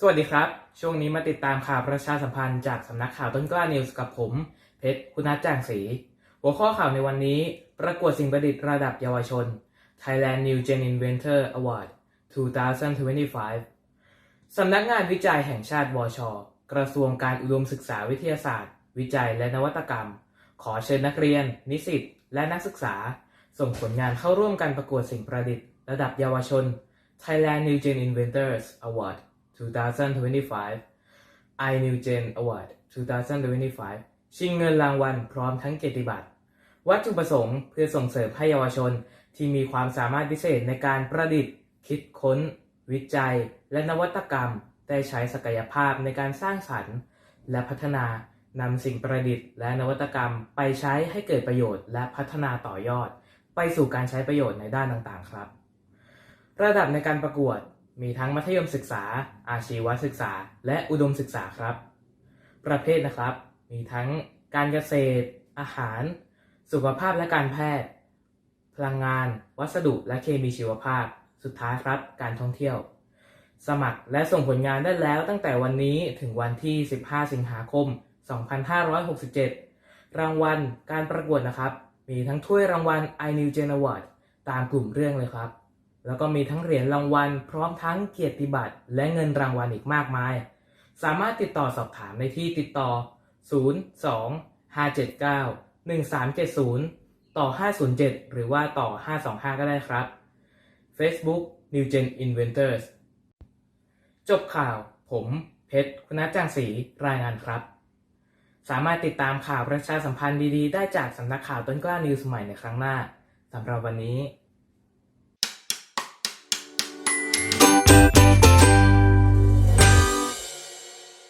สวัสดีครับ ช่วงนี้มาติดตามข่าวประชาสัมพันธ์จากสำนักข่าวต้นกล้านิวส์กับผม เพชรคุณัทจางศรีหัวข้อข่าวในวันนี้ ประกวดสิ่งประดิษฐ์ระดับเยาวชน Thailand New Gen Inventor Award 2025 สำนักงานวิจัยแห่งชาติวช กระทรวงการอุดมศึกษาวิทยาศาสตร์ วิจัยและนวัตกรรม ขอเชิญนักเรียน นิสิต และนักศึกษา ส่งผลงานเข้าร่วมกันประกวดสิ่งประดิษฐ์ ระดับเยาวชน Thailand New Gen Inventors Award 2025 i New Gen Award 2025 ชิงเงินรางวัลพร้อมทั้งเกียรติบัตร วัตถุประสงค์เพื่อส่งเสริมให้เยาวชนที่มีความสามารถพิเศษในการประดิษฐ์ คิดค้น วิจัย และนวัตกรรม ได้ใช้ศักยภาพในการสร้างสรรค์ และพัฒนานำสิ่งประดิษฐ์ และนวัตกรรมไปใช้ให้เกิดประโยชน์ และพัฒนาต่อยอด ไปสู่การใช้ประโยชน์ในด้านต่างๆ ครับ ระดับในการประกวด มีทั้งมัธยมศึกษา อาชีวศึกษา และอุดมศึกษาครับ ประเภทนะครับ มีทั้งการเกษตร อาหาร สุขภาพและการแพทย์ พลังงาน วัสดุและเคมีชีวภาพ สุดท้ายครับ การท่องเที่ยว สมัครและส่งผลงานได้แล้วตั้งแต่วันนี้ถึงวันที่ 15 สิงหาคม 2567 รางวัลการประกวดนะครับ มีทั้งถ้วยรางวัล i New Gen Award ตามกลุ่มเรื่องเลยครับ แล้วก็มีทั้งเหรียญรางวัล พร้อมทั้งเกียรติบัตรและเงินรางวัลอีกมากมาย สามารถติดต่อสอบถามในที่ติดต่อ 02-579-1370 ต่อ 507 หรือว่าต่อ 525 ก็ได้ครับ Facebook New Gen Inventors จบข่าว ผมเพชรคุณัทจางศรีรายงานครับ สามารถติดตามข่าวประชาสัมพันธ์ดีๆ ได้จากสำนักข่าวต้นกล้านิวส์ใหม่ในครั้งหน้าสำหรับวันนี้